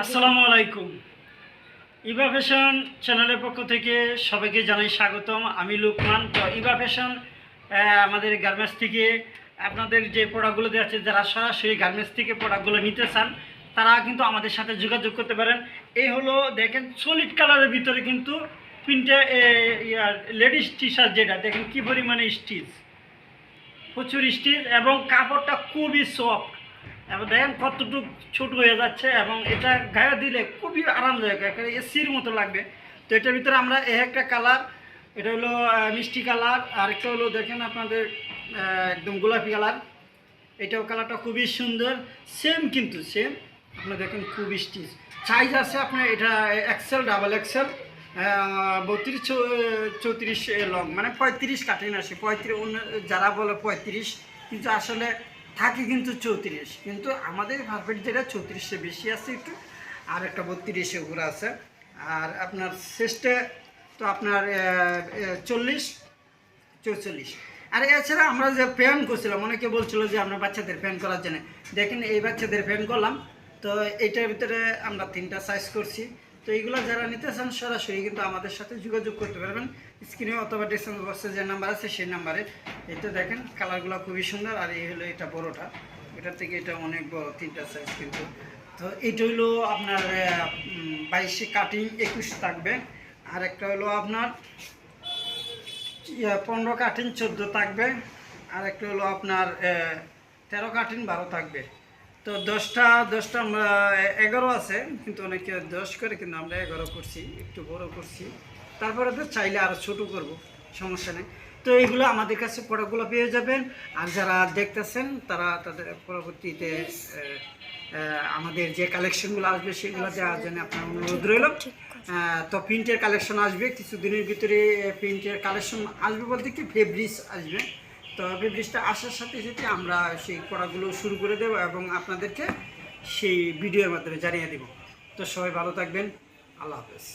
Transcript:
আসসালামু আলাইকুম। ইভা ফ্যাশন চ্যানেলের পক্ষ থেকে সবাইকে জানাই স্বাগতম। আমি লুকমান। তো ইবা ফ্যাশন আমাদের গার্মেন্টস থেকে আপনাদের যে প্রোডাক্টগুলো দেওয়া আছে, যারা সরাসরি গার্মেন্টস থেকে প্রোডাক্টগুলো নিতে চান, তারা কিন্তু আমাদের সাথে যোগাযোগ করতে পারেন। এই হলো, দেখেন সলিড কালারের ভিতরে কিন্তু প্রিন্টে লেডিস টি শার্ট যেটা, দেখেন কী পরিমাণে স্টিচ প্রচুর স্টিচ এবং কাপড়টা খুবই সফট এবং দেখেন কতটুকু ছোট হয়ে যাচ্ছে এবং এটা গায়ে দিলে খুবই আরামদায়ক, একেবারে এসির মতো লাগবে। তো এটার ভিতরে আমরা এ একটা কালার, এটা হলো মিষ্টি কালার, আর একটা হলো দেখেন আপনাদের একদম গোলাপি কালার। এটাও কালারটা খুবই সুন্দর সেম কিন্তু সেম আপনার দেখেন খুব স্টিচ সাইজ আছে আপনার, এটা এক্সেল ডাবল এক্সেল বত্রিশ চৌত্রিশ লং মানে পঁয়ত্রিশ কাটিং আসে পঁয়ত্রিশ যারা বলে পঁয়ত্রিশ, কিন্তু আসলে থাকে কিন্তু চৌত্রিশ, কিন্তু আমাদের পারফেক্ট যেটা চৌত্রিশে বেশি আছে একটু, আর একটা বত্রিশে উপরে আছে। আর আপনার শেষটা তো আপনার চল্লিশ, চৌচল্লিশ। আর এছাড়া আমরা যে প্যান করছিলাম, অনেকে বলছিল যে আমরা বাচ্চাদের প্যান করার জন্য। দেখেন এই বাচ্চাদের প্যান করলাম, তো এইটার ভিতরে আমরা তিনটা সাইজ করছি। তো এইগুলো যারা নিতে চান সরাসরি কিন্তু আমাদের সাথে যোগাযোগ করতে পারবেন। স্ক্রিনে অথবা ডিসকাউন্ট বক্সে যে নাম্বার আছে সেই নাম্বারে এটা দেখেন কালারগুলো খুবই সুন্দর, আর এই হলো এটা বড়টা। এটার থেকে এটা অনেক বড় তিনটা সাইজ কিন্তু। তো এটা হলো আপনার বাইশে কাটিং একুশ থাকবে। আর একটা হলো আপনার পনেরো কাঠিন চোদ্দ থাকবে। আর একটা হলো আপনার তেরো কাঠিন বারো থাকবে। তো দশটা দশটা আমরা এগারো আছে কিন্তু অনেকে দশ করে কিন্তু আমরা এগারো করছি একটু বড় করছি। তারপরে তো চাইলে আরও ছোটো করব সমস্যা নেই। তো এইগুলো আমাদের কাছে প্রোডাক্টগুলো পেয়ে যাবেন। আর যারা দেখতেছেন তারা তাদের পরবর্তীতে আমাদের যে কালেকশনগুলো আসবে সেগুলো দেওয়ার জন্য আপনার অনুরোধ রইল। তো প্রিন্টের কালেকশন আসবে কিছুদিনের ভিতরে প্রিন্টের কালেকশন আসবে বলতে কি ফেব্রিক্স আসবে। তো ফেব্রিক্সটা আসার সাথে সাথে আমরা সেই পড়াগুলো শুরু করে দেব এবং আপনাদেরকে সেই ভিডিওর মাধ্যমে জানিয়ে দেব। তো সবাই ভালো থাকবেন। আল্লাহ হাফেজ।